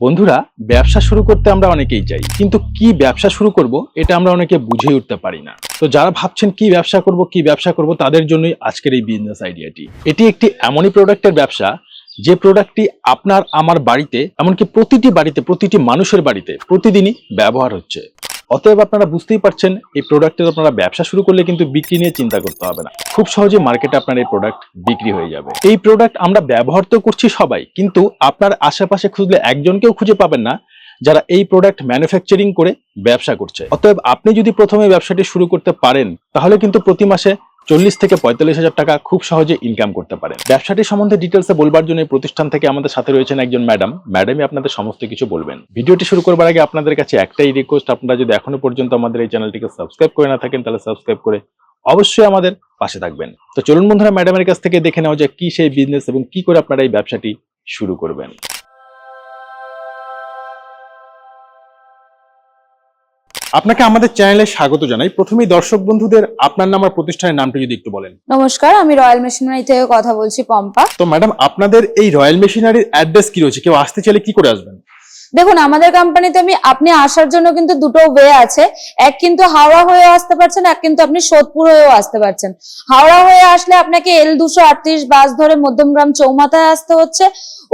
বন্ধুরা, ব্যবসা শুরু করতে আমরা অনেকেই চাই কিন্তু কি ব্যবসা শুরু করব এটা আমরা অনেকে বুঝে উঠতে পারি না। তো যারা ভাবছেন কি ব্যবসা করব, কি ব্যবসা করব, তাদের জন্যই আজকের এই বিজনেস আইডিয়াটি এটি একটি এমনই প্রোডাক্টের ব্যবসা, যে প্রোডাক্টটি আপনার, আমার বাড়িতে, এমনকি প্রতিটি বাড়িতে, প্রতিটি মানুষের বাড়িতে প্রতিদিনই ব্যবহার হচ্ছে। অতএব আপনারা বুঝতেই পারছেন, এই প্রোডাক্টের আপনারা ব্যবসা শুরু করলে কিন্তু বিক্রি নিয়ে চিন্তা করতে হবে না। খুব সহজে মার্কেটে আপনার এই প্রোডাক্ট বিক্রি হয়ে যাবে। এই প্রোডাক্ট আমরা ব্যবহার তো করছি সবাই, কিন্তু আপনার আশেপাশে খুঁজলে একজনকেও খুঁজে পাবেন না, যারা এই প্রোডাক্ট ম্যানুফ্যাকচারিং করে ব্যবসা করছে। অতএব আপনি যদি প্রথমে ব্যবসাটি শুরু করতে পারেন, তাহলে কিন্তু প্রতি মাসে চল্লিশ থেকে পঁয়তাল্লিশ হাজার টাকা খুব সহজে ইনকাম করতে পারেন। ব্যবসাটি সম্বন্ধে ডিটেলসে বলবার জন্য প্রতিষ্ঠান থেকে আমাদের সাথে রয়েছেন একজন ম্যাডাম ম্যাডামই আপনাদের সমস্ত কিছু বলবেন। ভিডিওটি শুরু করবার আগে আপনাদের কাছে একটাই রিকোয়েস্ট আপনারা যদি এখনও পর্যন্ত আমাদের এই চ্যানেলটিকে সাবস্ক্রাইব করে না থাকেন, তাহলে সাবস্ক্রাইব করে অবশ্যই আমাদের পাশে থাকবেন। তো চলুন বন্ধুরা ম্যাডামের কাছ থেকে দেখে নেওয়া যায় কি সেই বিজনেস এবং কি করে আপনারা এই ব্যবসাটি শুরু করবেন। আপনাকে আমাদের চ্যানেলে স্বাগত জানাই। প্রথমেই দর্শক বন্ধুদের আপনার নাম আর প্রতিষ্ঠানের নামটা যদি একটু বলেন। নমস্কার আমি রয়্যাল মেশিনারি থেকে কথা বলছি পম্পা। তো ম্যাডাম আপনাদের এই রয়্যাল মেশিনারির অ্যাড্রেস কি রয়েছে? কেউ আসতে চাইলে কি করে আসবেন? দেখুন, আমাদের কোম্পানিতে আমি, আপনি আসার জন্য কিন্তু দুটো ওয়ে আছে। এক কিন্তু হাওড়া হয়ে আসতে পারছেন, এক কিন্তু আপনি সোদপুর হয়েও আসতে পারছেন। হাওড়া হয়ে আসলে আপনাকে এল দুশো বাস ধরে মধ্যমগ্রাম চৌমাথায় আসতে হচ্ছে।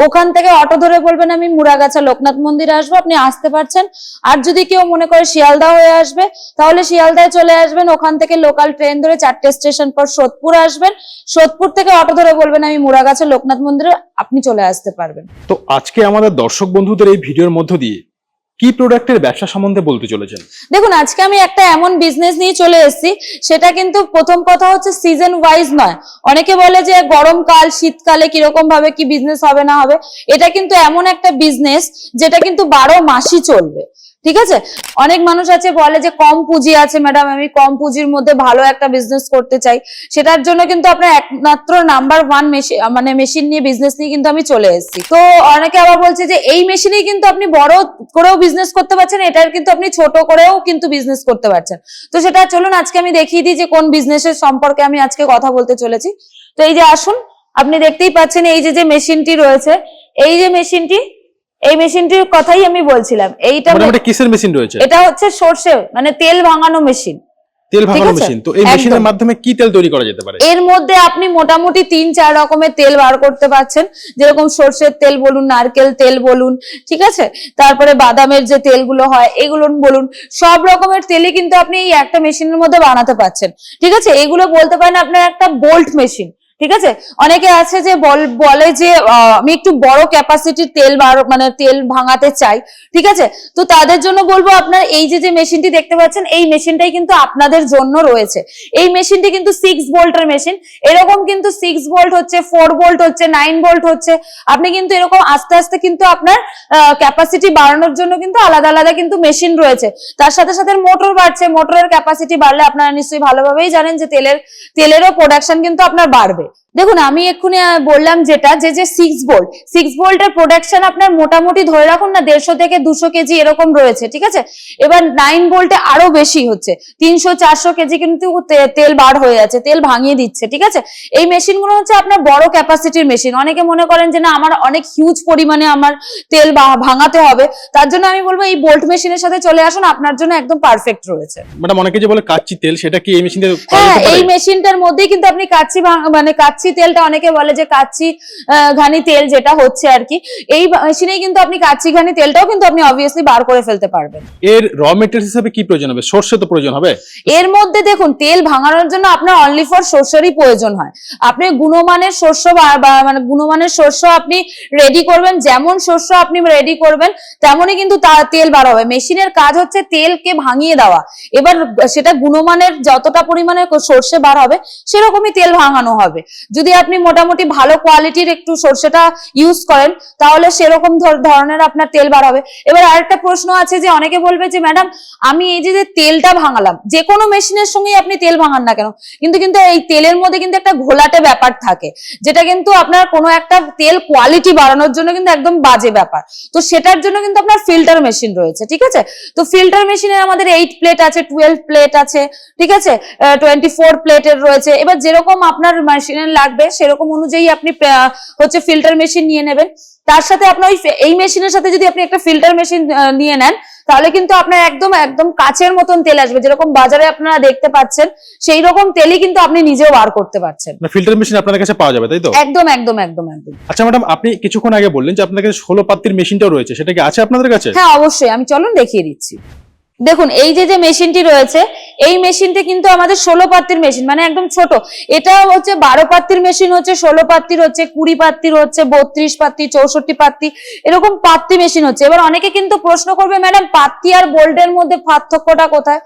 ওখান থেকে অটো ধরে বলবেন আমি মুড়াগাছা লোকনাথ মন্দিরে আসব, আপনি আসতে পারছেন। আর যদি কেউ মনে করে শিয়ালদা হয়ে আসবে, তাহলে শিয়ালদায় চলে আসবেন। ওখান থেকে লোকাল ট্রেন ধরে চারটে স্টেশন পর সোদপুর আসবেন। সোদপুর থেকে অটো ধরে বলবেন আমি মুড়াগাছা লোকনাথ মন্দিরে, আপনি চলে আসতে পারবেন। তো আজকে আমাদের দর্শক বন্ধুদের এই ভিডিওর মধ্য দিয়ে কি প্রোডাক্টের ব্যবসা সম্বন্ধে বলতে চলেছেন? দেখুন, আজকে আমি একটা এমন বিজনেস নিয়ে চলে এসেছি, সেটা কিন্তু প্রথম কথা হচ্ছে সিজন ওয়াইজ নয়। অনেকে বলে যে গরমকাল শীতকালে কীরকম ভাবে কি বিজনেস হবে না হবে? এটা কিন্তু এমন একটা বিজনেস যেটা কিন্তু বারো মাসই চলবে। ঠিক আছে? অনেক মানুষ আছে, বলে যে কম পুঁজি আছে ম্যাডাম আমি কম পুঁজির মধ্যে ভালো একটা বিজনেস করতে চাই। সেটার জন্য কিন্তু আপনার একমাত্র নাম্বার ওয়ান মেশিন মানে মেশিন নিয়ে বিজনেস নিয়ে কিন্তু আমি চলে এসেছি। তো অনেকে আবার বলছে যে এই মেশিনেই কিন্তু আপনি বড় করেও বিজনেস করতে পারছেন, এটার কিন্তু আপনি ছোট করেও কিন্তু বিজনেস করতে পারছেন। তো সেটা চলুন, আজকে আমি দেখিয়ে দিই যে কোন বিজনেসের সম্পর্কে আমি আজকে কথা বলতে চলেছি। তো এই যে আসুন, আপনি দেখতেই পাচ্ছেন এই যে যে মেশিনটি রয়েছে, এই যে মেশিনটি এই মেশিনটির কথাই আমি বলছিলাম। এইটা মোটামুটি কিসের মেশিন রয়েছে? এটা হচ্ছে সর্ষে মানে তেল ভাঙানো মেশিন। তেল ভাঙানো? মেশিন। তো এই মেশিনের মাধ্যমে কি তেল তৈরি করা যেতে পারে? এর মধ্যে আপনি মোটামুটি তিন চার রকমের তেল বার করতে পারছেন। যেরকম সর্ষের তেল বলুন নারকেল তেল বলুন ঠিক আছে? তারপরে বাদামের যে তেলগুলো হয় এগুলো বলুন সব রকমের তেলই কিন্তু আপনি এই একটা মেশিনের মধ্যে বানাতে পারছেন। ঠিক আছে? এগুলো বলতে পারেন আপনার একটা বোল্ট মেশিন। ঠিক আছে? অনেকে আছে যে বল- যে আমি একটু বড় ক্যাপাসিটির তেল মানে তেল ভাঙাতে চাই, ঠিক আছে? তো তাদের জন্য বলব আপনার এই যে যে মেশিনটি দেখতে পাচ্ছেন, এই মেশিনটাই কিন্তু আপনাদের জন্য রয়েছে। এই মেশিনটি কিন্তু সিক্স ভোল্টের মেশিন এরকম কিন্তু সিক্স ভোল্ট হচ্ছে ফোর ভোল্ট হচ্ছে নাইন ভোল্ট হচ্ছে। আপনি কিন্তু এরকম আস্তে আস্তে কিন্তু আপনার ক্যাপাসিটি বাড়ানোর জন্য কিন্তু আলাদা আলাদা কিন্তু মেশিন রয়েছে। তার সাথে সাথে মোটর বাড়ছে। মোটরের ক্যাপাসিটি বাড়লে আপনারা নিশ্চয়ই ভালোভাবেই জানেন যে তেলের, তেলেরও প্রোডাকশন কিন্তু আপনার বাড়বে। দেখুন আমি এক্ষুনি বললাম যেটা যে যে সিক্স ভোল্ট সিক্স ভোল্টের প্রোডাকশন আপনার মোটামুটি ধরে রাখুন না দেড়শো থেকে দুশো কেজি এরকম রয়েছে ঠিক আছে? এবার নাইন ভোল্টে আরও বেশি হচ্ছে তিনশো চারশো কেজি কিন্তু তেল বার হয়ে যাচ্ছে তেল ভাঙিয়ে দিচ্ছে ঠিক আছে? এই মেশিনগুলো হচ্ছে আপনার বড় ক্যাপাসিটির মেশিন অনেকে মনে করেন যে না আমার অনেক হিউজ পরিমাণে আমার তেল ভাঙাতে হবে। তার জন্য আমি বলব এই বোল্ট মেশিনের সাথে চলে আসুন আপনার জন্য একদম পারফেক্ট রয়েছে। ম্যাডাম অনেকে যে বলে কাচ্চি তেল সেটা কি এই মেশিন হ্যাঁ এই মেশিনটার মধ্যেই কিন্তু আপনি কাচ্চি মানে কাচ্চি তেলটা অনেকে বলে যে কাচ্ছি ঘানি তেল যেটা হচ্ছে আর কি এই মেশিনেই কিন্তু আপনি কাচ্ছি ঘানি তেলটাও কিন্তু আপনি অবভিয়াসলি বার করে ফেলতে পারবেন। এর র মেটেরিয়াল হিসেবে কি প্রয়োজন হবে? সর্ষে তো প্রয়োজন হবে? এর মধ্যে দেখুন তেল ভাঙানোর জন্য আপনার অনলি ফর শস্যেরই প্রয়োজন হয়। আপনি গুণমানের শস্য বা- মানে গুণমানের শস্য আপনি রেডি করবেন যেমন শস্য আপনি রেডি করবেন তেমনই কিন্তু তা- তেল বার হবে। মেশিনের কাজ হচ্ছে তেলকে ভাঙিয়ে দেওয়া। এবার সেটা গুণমানের যতটা পরিমাণে সর্ষে বার হবে সেরকমই তেল ভাঙানো হবে। যদি আপনি মোটামুটি ভালো কোয়ালিটির একটু সর্ষেটা ইউজ করেন, তাহলে সেরকম ধরনের আপনার তেল বার হবে। এবার আরেকটা প্রশ্ন আছে যে অনেকে বলবে যে, ম্যাডাম, আমি এই যে তেলটা ভাঙালাম, যে কোনো মেশিনের সঙ্গেই আপনি তেল ভাঙান না কেন? কিন্তু কিন্তু এই তেলের মধ্যে কিন্তু একটা ঘোলাটে ব্যাপার থাকে, যেটা কিন্তু আপনার কোনো একটা তেল কোয়ালিটি বাড়ানোর জন্য কিন্তু একদম বাজে ব্যাপার। তো সেটার জন্য কিন্তু আপনার ফিল্টার মেশিন রয়েছে, ঠিক আছে? তো ফিল্টার মেশিনে আমাদের এইট প্লেট আছে টুয়েলভ প্লেট আছে, ঠিক আছে? টোয়েন্টি ফোর প্লেটের রয়েছে। এবার যেরকম আপনার মেশিনের লাগবে সেরকম অনুযায়ী আপনি হচ্ছে ফিল্টার মেশিন নিয়ে নেবেন। তার সাথে আপনার ওই এই মেশিনের সাথে যদি আপনি একটা ফিল্টার মেশিন নিয়ে নেন তাহলে কিন্তু আপনার একদম একদম কাচের মতন তেল আসবে। যেরকম বাজারে আপনারা দেখতে পাচ্ছেন সেই রকম তেলই কিন্তু আপনি নিজেও বার করতে পারছেন। ফিল্টার মেশিন আপনার কাছে পাওয়া যাবে তাই তো? একদম একদম একদম একদম। আচ্ছা ম্যাডাম আপনি কিছুক্ষণ আগে বললেন যে আপনাদের কাছে ষোলো পাত্রির মেশিনটাও রয়েছে সেটা কি আছে আপনাদের কাছে? হ্যাঁ অবশ্যই। আমি চলুন দেখিয়ে দিচ্ছি। দেখুন এই যে যে মেশিনটি রয়েছে এই মেশিনটা কিন্তু আমাদের ষোলো পাত্রীর মেশিন মানে একদম ছোট। এটা হচ্ছে বারো পাত্রীর মেশিন হচ্ছে, ষোলো পাত্রির হচ্ছে, কুড়ি পাত্রীর হচ্ছে, বত্রিশ পাত্রি চৌষট্টি পাত্রি এরকম পাত্রি মেশিন হচ্ছে। এবার অনেকে কিন্তু প্রশ্ন করবে, ম্যাডাম, পাত্তি আর বোল্ডের মধ্যে পার্থক্যটা কোথায়?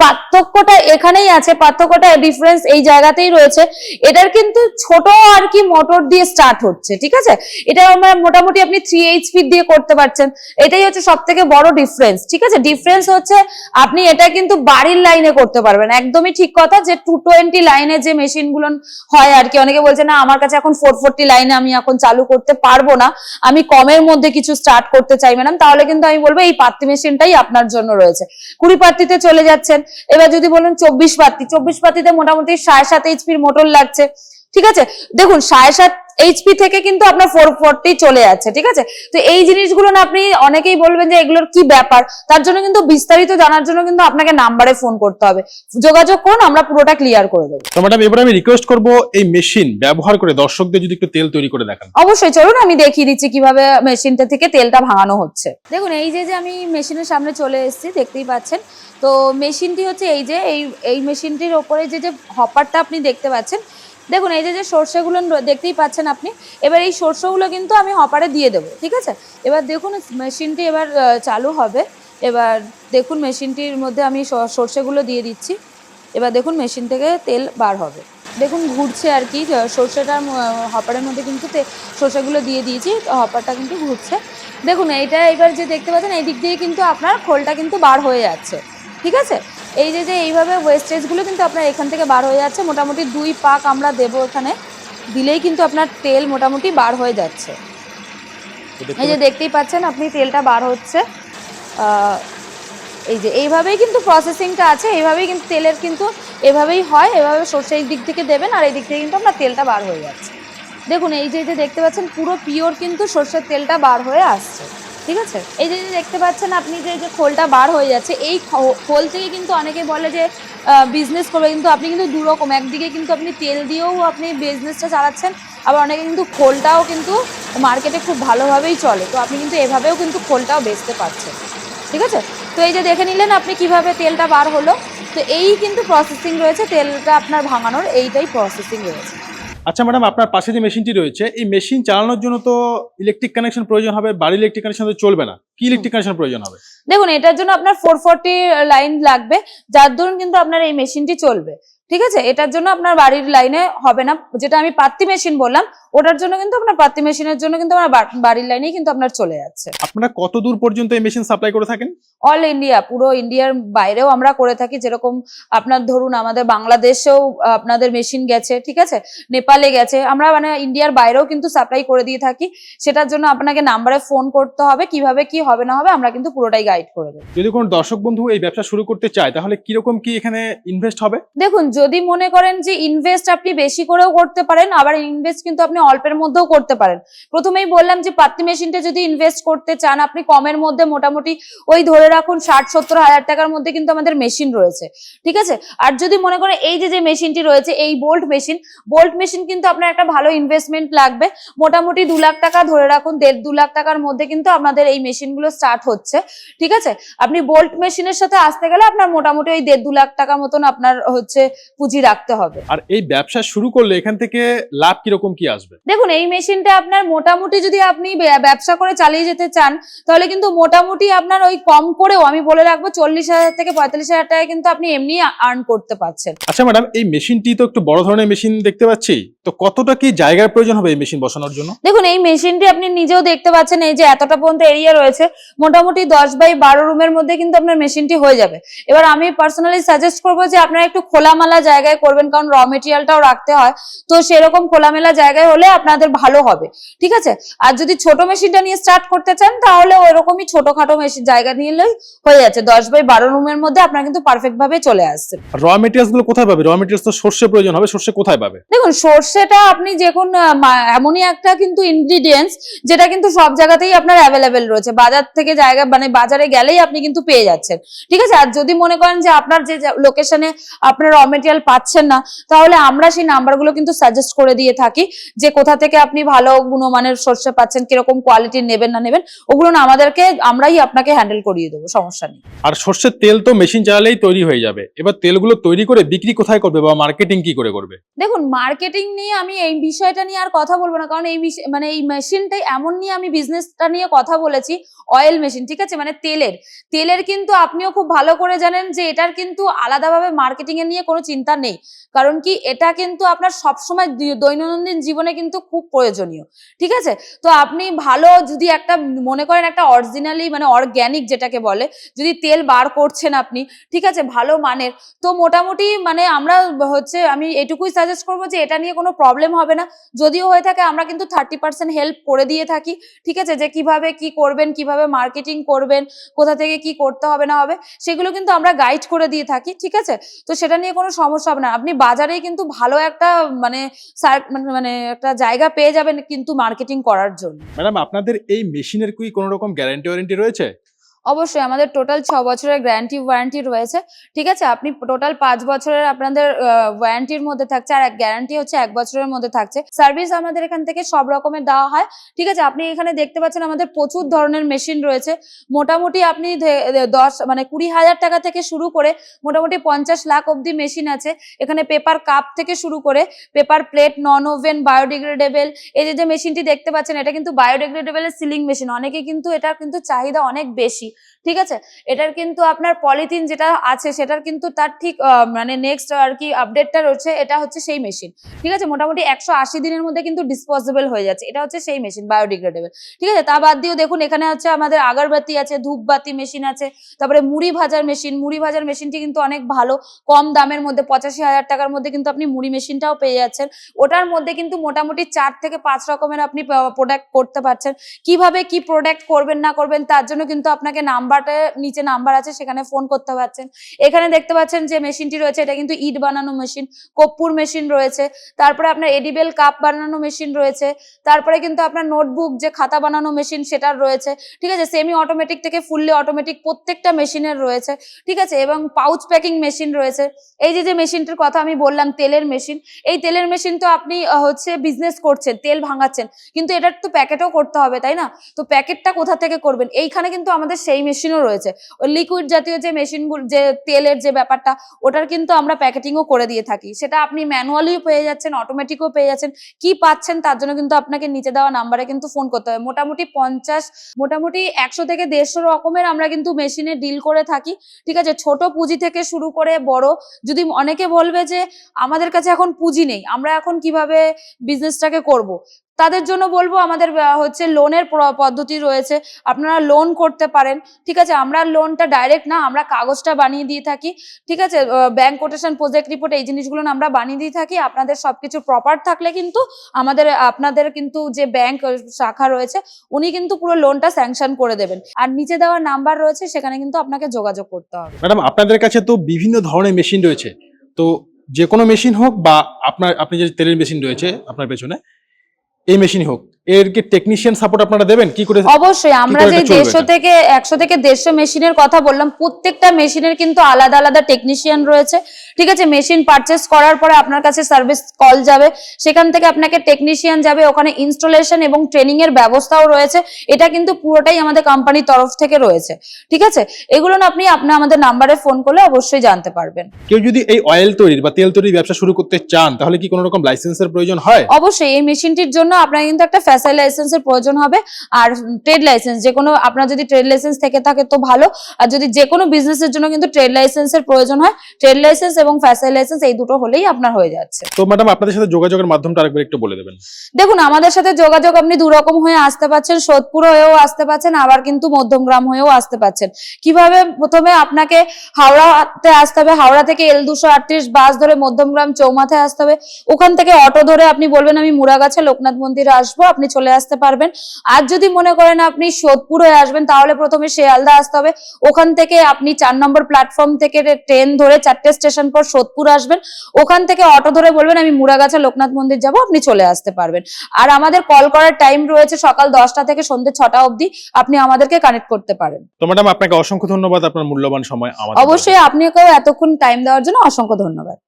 পার্থক্যটা এখানেই আছে, পার্থক্যটা ডিফারেন্স এই জায়গাতেই রয়েছে। এটার কিন্তু ছোট আর কি মোটর দিয়ে স্টার্ট হচ্ছে, ঠিক আছে? এটা আমরা মোটামুটি আপনি থ্রি এইচপি দিয়ে করতে পারছেন। এটাই হচ্ছে সব থেকে বড় ডিফারেন্স ঠিক আছে? ডিফারেন্স হচ্ছে আপনি এটা কিন্তু বাড়ির লাইনে করতে পারবেন। একদমই ঠিক কথা যে টু টোয়েন্টি লাইনে যে মেশিনগুলো হয় আর কি। অনেকে বলছে, না, আমার কাছে এখন ফোর ফোরটি লাইনে আমি এখন চালু করতে পারব না। আমি কমের মধ্যে কিছু স্টার্ট করতে চাই ম্যাডাম তাহলে কিন্তু আমি বলব এই পাত্তি মেশিনটাই আপনার জন্য রয়েছে। কুড়ি পাত্তিতে চলে যাচ্ছেন। এবার যদি বলুন চব্বিশ পাত্তি চব্বিশ পাত্তিতে মোটামুটি সাড়ে সাত এইচপির মোটর লাগছে ঠিক আছে? দেখুন সাড়ে সাত এইচপি থেকে কিন্তু আপনার ফোর ফোরটি চলে যাচ্ছে ঠিক আছে? তো এই জিনিসগুলো না আপনি অনেকেই বলবেন যে এগুলোর কি ব্যাপার? তার জন্য কিন্তু বিস্তারিত জানার জন্য কিন্তু আপনাকে নাম্বারে ফোন করতে হবে। যোগাযোগ করুন আমরা পুরোটা ক্লিয়ার করে দেবো। তো ম্যাডাম এবার আমি রিকোয়েস্ট করব এই মেশিন ব্যবহার করে দর্শকদের যদি একটু তেল তৈরি করে দেখান। অবশ্যই চলুন আমি দেখিয়ে দিচ্ছি কীভাবে মেশিনটা থেকে তেলটা ভাঙানো হচ্ছে। দেখুন এই যে যে আমি মেশিনের সামনে চলে এসেছি দেখতেই পাচ্ছেন। তো মেশিনটি হচ্ছে এই যে এই এই মেশিনটির ওপরে যে যে হপারটা আপনি দেখতে পাচ্ছেন দেখুন এই যে যে সর্ষেগুলো দেখতেই পাচ্ছেন আপনি এবার এই সর্ষেগুলো কিন্তু আমি হপারে দিয়ে দেবো ঠিক আছে? এবার দেখুন মেশিনটি এবার চালু হবে এবার দেখুন মেশিনটির মধ্যে আমি সর্ষেগুলো দিয়ে দিচ্ছি এবার দেখুন মেশিন থেকে তেল বার হবে দেখুন ঘুরছে আর কি আহ, সর্ষেটার হপারের মধ্যে কিন্তু সর্ষেগুলো দিয়ে দিয়েছি হপারটা কিন্তু ঘুরছে দেখুন এইটা এবার যে দেখতে পাচ্ছেন এই দিক দিয়ে কিন্তু আপনার খোলটা কিন্তু বার হয়ে যাচ্ছে ঠিক আছে? এই যে যে এইভাবে ওয়েস্টেজগুলো কিন্তু আপনার এখান থেকে বার হয়ে যাচ্ছে। মোটামুটি দুই পাক আমরা দেবো এখানে দিলেই কিন্তু আপনার তেল মোটামুটি বার হয়ে যাচ্ছে। এই যে দেখতেই পাচ্ছেন আপনি তেলটা বার হচ্ছে। এই যে এইভাবেই কিন্তু প্রসেসিংটা আছে। এইভাবেই কিন্তু তেলের কিন্তু এভাবেই হয়। এভাবে সর্ষে এই দিক থেকে দেবেন আর এই দিক থেকে কিন্তু আপনার তেলটা বার হয়ে যাচ্ছে। দেখুন এই যে যে দেখতে পাচ্ছেন পুরো পিওর কিন্তু সর্ষের তেলটা বার হয়ে আসছে। ঠিক আছে? এই যে দেখতে পাচ্ছেন আপনি যে যে খোলটা বার হয়ে যাচ্ছে, এই খোল থেকে কিন্তু অনেকে বলে যে বিজনেস করবে, কিন্তু আপনি কিন্তু দুরকম, একদিকে কিন্তু আপনি তেল দিয়েও আপনি বিজনেসটা চালাচ্ছেন, আবার অনেকে কিন্তু খোলটাও কিন্তু মার্কেটে খুব ভালোভাবেই চলে, তো আপনি কিন্তু এভাবেও কিন্তু খোলটাও বেচতে পারছেন, ঠিক আছে? তো এই যে দেখে নিলেন আপনি কীভাবে তেলটা বার হলো, তো এই কিন্তু প্রসেসিং রয়েছে, তেলটা আপনার ভাঙানোর, এইটাই প্রসেসিং রয়েছে। আচ্ছা ম্যাডাম আপনার পাশে যে মেশিনটি রয়েছে এই মেশিন চালানোর জন্য তো ইলেকট্রিক কানেকশন প্রয়োজন হবে বাড়ির ইলেকট্রিক কানেকশন তো চলবে না। কি ইলেকট্রিক কানেকশন প্রয়োজন হবে? দেখুন এটার জন্য আপনার ফোর ফোরটি লাইন লাগবে যার দরুন কিন্তু আপনার এই মেশিনটি চলবে। ঠিক আছে? এটার জন্য আপনার বাড়ির লাইনে হবে না। যেটা আমি পাত্তি মেশিন বললাম ওটার জন্য কিন্তু আপনার পাত্তি মেশিনের জন্য কিন্তু আমার বাড়ির লাইনেই কিন্তু আপনার চলে যাচ্ছে। আপনারা কত দূর পর্যন্ত এই মেশিন সাপ্লাই করে থাকেন? অল ইন্ডিয়া পুরো ইন্ডিয়ার বাইরেও আমরা করে থাকি। যেরকম আপনার ধরুন আমাদের বাংলাদেশেও আপনাদের মেশিন গেছে ঠিক আছে? নেপালে গেছে। আমরা মানে ইন্ডিয়ার বাইরেও কিন্তু সাপ্লাই করে দিয়ে থাকি। সেটার জন্য আপনাকে নাম্বারে ফোন করতে হবে কীভাবে কি হবে না হবে আমরা কিন্তু পুরোটাই গাইড করে দেবো। যদি কোনো দর্শক বন্ধু এই ব্যবসা শুরু করতে চায় তাহলে কীরকম কি এখানে ইনভেস্ট হবে? দেখুন যদি মনে করেন যে ইনভেস্ট আপনি বেশি করেও করতে পারেন আবার ইনভেস্ট কিন্তু আপনি অল্পের মধ্যেও করতে পারেন। প্রথমেই বললাম যে পাত্তি মেশিনটা যদি ইনভেস্ট করতে চান, আপনি কমের মধ্যে মোটামুটি ওই ধরে রাখুন ষাট, সত্তর, হাজার টাকার মধ্যে কিন্তু আমাদের মেশিন রয়েছে। ঠিক আছে? আর যদি মনে করেন এই যে যে মেশিনটি রয়েছে, এই বোল্ট মেশিন বোল্ট মেশিন কিন্তু আপনার একটা ভালো ইনভেস্টমেন্ট লাগবে। মোটামুটি দু লাখ টাকা ধরে রাখুন, দেড়, দু লাখ টাকার মধ্যে কিন্তু আমাদের এই মেশিনগুলো স্টার্ট হচ্ছে। ঠিক আছে? আপনি বোল্ট মেশিনের সাথে আসতে গেলে আপনার মোটামুটি ওই দেড়, দু লাখ টাকা মতন আপনার হচ্ছে পুঁজি রাখতে হবে। আর এই ব্যবসা শুরু করলে এখান থেকে লাভ কীরকম কি আসবে? দেখুন এই মেশিনটা আপনার মোটামুটি যদি আপনি ব্যবসা করে চালিয়ে যেতে চান তাহলে কিন্তু মোটামুটি আপনার ওই কম করেও আমি বলে রাখব চল্লিশ হাজার থেকে পঁয়তাল্লিশ হাজার টাকা কিন্তু আপনি এমনি আর্ন করতে পারছেন। আচ্ছা ম্যাডাম এই মেশিনটি তো একটু বড় ধরনের মেশিন দেখতে পাচ্ছি। তো কতটা কি জায়গার প্রয়োজন হবে এই মেশিন বসানোর জন্য? দেখুন এই মেশিনটি আপনি নিজেও দেখতে পাচ্ছেন এই যে এতটা পর্যন্ত এরিয়া রয়েছে মোটামুটি দশ বাই বারো রুমের মধ্যে কিন্তু আপনার মেশিনটি হয়ে যাবে। এবার আমি পার্সোনালি সাজেস্ট করব যে আপনারা একটু খোলামেলা জায়গায় করবেন কারণ র মেটেরিয়ালটাও রাখতে হয়। তো সেরকম খোলামেলা জায়গায় হলে হলে আপনাদের ভালো হবে ঠিক আছে? আর যদি ছোট মেশিনটা নিয়ে স্টার্ট করতে চান তাহলে ওইরকমই ছোটখাটো মেশিন জায়গা নিলেই হয়ে যাচ্ছে। দশ বাই বারো রুমের মধ্যে আপনার কিন্তু পারফেক্ট ভাবে চলে আসছে র মেটেরিয়ালসগুলো কোথায় পাবে? র মেটেরিয়ালস তো সর্ষে প্রয়োজন হবে সর্ষে কোথায় পাবে? দেখুন সর্ষেটা আপনি যে কোন এমনই একটা কিন্তু ইনগ্রিডিয়েন্টস যেটা কিন্তু সব জায়গাতেই আপনার অ্যাভেলেবেল রয়েছে। বাজার থেকে জায়গা মানে বাজারে গেলেই আপনি কিন্তু পেয়ে যাচ্ছেন ঠিক আছে? আর যদি মনে করেন যে আপনার যে লোকেশনে আপনার র মেটেরিয়াল পাচ্ছেন না তাহলে আমরা সেই নাম্বারগুলো কিন্তু সাজেস্ট করে দিয়ে থাকি যে কোথা থেকে আপনি ভালো গুণমানের সর্ষে পাচ্ছেন কীরকম কোয়ালিটির নেবেন না নেবেন ওগুলো না আমাদেরকে আমরাই আপনাকে হ্যান্ডেল করিয়ে দেবো সমস্যা নেই। আর সর্ষের তেল তো মেশিন চালালেই তৈরি হয়ে যাবে। এবার তেলগুলো তৈরি করে বিক্রি কোথায় করবে বা মার্কেটিং কি করে করবে? দেখুন মার্কেটিং নিয়ে আমি এই বিষয়টা নিয়ে আর কথা বলব না কারণ এই মানে এই মেশিনটাই এমন নিয়ে আমি বিজনেসটা নিয়ে কথা বলেছি অয়েল মেশিন ঠিক আছে? মানে তেলের। তেলের কিন্তু আপনিও খুব ভালো করে জানেন যে এটার কিন্তু আলাদাভাবে মার্কেটিং এর নিয়ে কোনো চিন্তা নেই। কারণ কি এটা কিন্তু আপনার সবসময় দৈনন্দিন জীবনে কিন্তু খুব প্রয়োজনীয়, ঠিক আছে? তো আপনি ভালো যদি একটা মনে করেন একটা অরিজিনালি মানে অর্গ্যানিক যেটাকে বলে, যদি তেল বার করছেন আপনি, ঠিক আছে? ভালো মানের, তো মোটামুটি মানে আমরা হচ্ছে, আমি এটুকুই সাজেস্ট করব যে এটা নিয়ে কোনো প্রবলেম হবে না। যদিও হয়ে থাকে, আমরা কিন্তু থার্টি পার্সেন্ট হেল্প করে দিয়ে থাকি, ঠিক আছে? যে কীভাবে কি করবেন, কীভাবে মার্কেটিং করবেন, কোথা থেকে কি করতে হবে, না হবে, সেগুলো কিন্তু আমরা গাইড করে দিয়ে থাকি, ঠিক আছে? তো সেটা নিয়ে কোনো সমস্যা হবে না। আপনি বাজারেই কিন্তু ভালো একটা মানে মানে- মানে একটা জায়গা পেয়ে যাবেন কিন্তু মার্কেটিং করার জন্য। ম্যাডাম, আপনাদের এই মেশিনের কি কোনো রকম গ্যারান্টি ওয়ারেন্টি রয়েছে? অবশ্যই আমাদের টোটাল ছ বছরের গ্যারান্টি ওয়ারেন্টি রয়েছে। ঠিক আছে? আপনি টোটাল পাঁচ বছরের আপনাদের ওয়ারেন্টির মধ্যে থাকছে আর এক গ্যারান্টি হচ্ছে এক বছরের মধ্যে থাকছে। সার্ভিস আমাদের এখান থেকে সব রকমের দেওয়া হয়। ঠিক আছে? আপনি এখানে দেখতে পাচ্ছেন আমাদের প্রচুর ধরনের মেশিন রয়েছে। মোটামুটি আপনি দশ মানে কুড়ি হাজার টাকা থেকে শুরু করে মোটামুটি পঞ্চাশ লাখ অবধি মেশিন আছে। এখানে পেপার কাপ থেকে শুরু করে paper plate non woven biodegradable এই যে যে মেশিনটি দেখতে পাচ্ছেন, এটা কিন্তু বায়োডিগ্রেডেবলের সিলিং মেশিন অনেকে কিন্তু এটার কিন্তু চাহিদা অনেক বেশি। ঠিক আছে? এটার কিন্তু আপনার পলিথিন যেটা আছে, সেটার কিন্তু তার ঠিক মানে নেক্সট আর কি আপডেটটা রয়েছে, এটা হচ্ছে সেই মেশিন ঠিক আছে? মোটামুটি একশো আশি দিনের মধ্যে কিন্তু ডিসপোজেবল হয়ে যাচ্ছে। এটা হচ্ছে সেই মেশিন বায়োডিগ্রেডেবল ঠিক আছে? তা বাদ দিয়েও দেখুন, এখানে হচ্ছে আমাদের আগরবাতি আছে, ধূপবাতি মেশিন আছে, তারপরে মুড়ি ভাজার মেশিন মুড়ি ভাজার মেশিনটি কিন্তু অনেক ভালো, কম দামের মধ্যে, পঁচাশি হাজার টাকার মধ্যে কিন্তু আপনি মুড়ি মেশিনটাও পেয়ে যাচ্ছেন। ওটার মধ্যে কিন্তু মোটামুটি চার থেকে পাঁচ রকমের আপনি প্রোডাক্ট করতে পারছেন। কীভাবে কি প্রোডাক্ট করবেন, না করবেন, তার জন্য কিন্তু আপনাকে নাম্বারটা, নিচে নাম্বার আছে, সেখানে ফোন করতে পারছেন। এখানে দেখতে পাচ্ছেন যে মেশিনটি রয়েছে, এটা কিন্তু ইট বানানো মেশিন কপ্পুর মেশিন রয়েছে। তারপরে আপনার এডিবেল কাপ বানানো মেশিন রয়েছে। তারপরে কিন্তু আপনার নোটবুক যে খাতা বানানো মেশিন সেটার রয়েছে। ঠিক আছে সেমি অটোমেটিক থেকে ফুললি অটোমেটিক প্রত্যেকটা মেশিনের রয়েছে। ঠিক আছে, এবং পাউচ প্যাকিং মেশিন রয়েছে। এই যে যে মেশিনটির কথা আমি বললাম, তেলের মেশিন এই তেলের মেশিন তো আপনি হচ্ছে বিজনেস করছেন, তেল ভাঙাচ্ছেন। কিন্তু এটার তো প্যাকেটও করতে হবে, তাই না? তো প্যাকেটটা কোথা থেকে করবেন? এইখানে কিন্তু আমাদের সেই মেশিনও রয়েছে। ওই লিকুইড জাতীয় যে মেশিনগুলো যে তেলের যে ব্যাপারটা, ওটার কিন্তু আমরা প্যাকেটিংও করে দিয়ে থাকি। সেটা আপনি ম্যানুয়ালিও পেয়ে যাচ্ছেন অটোমেটিকও পেয়ে যাচ্ছেন। কি পাচ্ছেন তার জন্য কিন্তু আপনাকে নিচে দেওয়া নাম্বারে কিন্তু ফোন করতে হবে। মোটামুটি পঞ্চাশ, মোটামুটি একশো থেকে দেড়শো রকমের আমরা কিন্তু মেশিনে ডিল করে থাকি। ঠিক আছে, ছোট পুঁজি থেকে শুরু করে বড়। যদি অনেকে বলবে যে, আমাদের কাছে এখন পুঁজি নেই, আমরা এখন কীভাবে বিজনেসটাকে করব। তাদের জন্য বলব আমাদের হচ্ছে লোনের পদ্ধতি রয়েছে। আপনারা লোন করতে পারেন, ঠিক আছে? আমরা লোনটা ডাইরেক্ট না, আমরা কাগজটা বানিয়ে দিয়ে থাকি, ঠিক আছে? ব্যাংক কোটেশন প্রজেক্ট রিপোর্ট এই জিনিসগুলো আমরা বানিয়ে দিয়ে থাকি। আপনাদের সবকিছু প্রপার থাকলে কিন্তু আমাদের, আপনাদের কিন্তু যে ব্যাংক শাখা রয়েছে, উনি কিন্তু পুরো লোনটা স্যাংশন করে দেবেন। আর নিচে দেওয়া নাম্বার রয়েছে, সেখানে কিন্তু আপনাকে যোগাযোগ করতে হবে। ম্যাডাম, আপনাদের কাছে তো বিভিন্ন ধরনের মেশিন রয়েছে। তো যে কোনো মেশিন হোক বা আপনার, আপনি যে তেলের মেশিন রয়েছে আপনার পেছনে এই মেশিনই হোক। এর কি টেকনিশিয়ান সাপোর্ট আপনারা দেবেন? কি করে অবশ্যই আমরা যে এটা চলবে দেড়শো এটা? থেকে একশো থেকে দেড়শো মেশিনের কথা বললাম প্রত্যেকটা মেশিনের কিন্তু আলাদা আলাদা টেকনিশিয়ান রয়েছে। ঠিক আছে মেশিন পারচেস করার পরে আপনার কাছে সার্ভিস কল যাবে। সেখান থেকে আপনাকে টেকনিশিয়ান যাবে ওখানে ইনস্টলেশন এবং ট্রেনিং এর ব্যবস্থাও রয়েছে। এটা কিন্তু পুরোটাই আমাদের কোম্পানির তরফ থেকে রয়েছে। ঠিক আছে? এগুলো না আপনি আপনি আমাদের নাম্বারে ফোন করলে অবশ্যই জানতে পারবেন। কেউ যদি এই অয়েল তৈরির বা তেল তৈরির ব্যবসা শুরু করতে চান তাহলে কি কোনো রকম লাইসেন্সের প্রয়োজন হয়? অবশ্যই এই মেশিনটির জন্য আপনাকে কিন্তু একটা ফ্যাসাই লাইসেন্সের প্রয়োজন হবে আর ট্রেড লাইসেন্স যে কোনো আপনার যদি ট্রেড লাইসেন্স থেকে থাকে তো ভালো। আর যদি যে কোনো বিজনেসের জন্য কিন্তু ট্রেড লাইসেন্সের প্রয়োজন হয় ট্রেড লাইসেন্স এবং ফ্যাসাই লাইসেন্স এই দুটো হলেই আপনার হয়ে যাচ্ছে। তো ম্যাডাম আপনাদের সাথে যোগাযোগের মাধ্যমটা আরেকবার একটু বলে দেবেন। দেখুন আমাদের সাথে যোগাযোগ আপনি দু রকম হয়ে আসতে পারছেন সোদপুর হয়েও আসতে পারছেন আবার কিন্তু মধ্যমগ্রাম হয়েও আসতে পারছেন। কীভাবে প্রথমে আপনাকে হাওড়াতে আসতে হবে? হাওড়া থেকে এল দুশো আটত্রিশ বাস ধরে মধ্যমগ্রাম চৌমাথায় আসতে হবে। ওখান থেকে অটো ধরে আপনি বলবেন আমি মুড়াগাছা লোকনাথ মন্দিরে আসব আপনি চলে আসতে পারবেন। আর যদি মনে করেন আপনি সোদপুর হয়ে আসবেন তাহলে প্রথমে শিয়ালদা আসতে হবে। ওখান থেকে আপনি চার নম্বর প্ল্যাটফর্ম থেকে ট্রেন ধরে চারটে স্টেশন পর সোদপুর আসবেন। ওখান থেকে অটো ধরে বলবেন আমি মুড়াগাছা লোকনাথ মন্দির যাব আপনি চলে আসতে পারবেন। আর আমাদের কল করার টাইম রয়েছে সকাল দশটা থেকে সন্ধ্যে ছটা অবধি। আপনি আমাদেরকে কানেক্ট করতে পারেন। তো ম্যাডাম আপনাকে অসংখ্য ধন্যবাদ। আপনার মূল্যবান সময় অবশ্যই আপনাকেও এতক্ষণ টাইম দেওয়ার জন্য অসংখ্য ধন্যবাদ।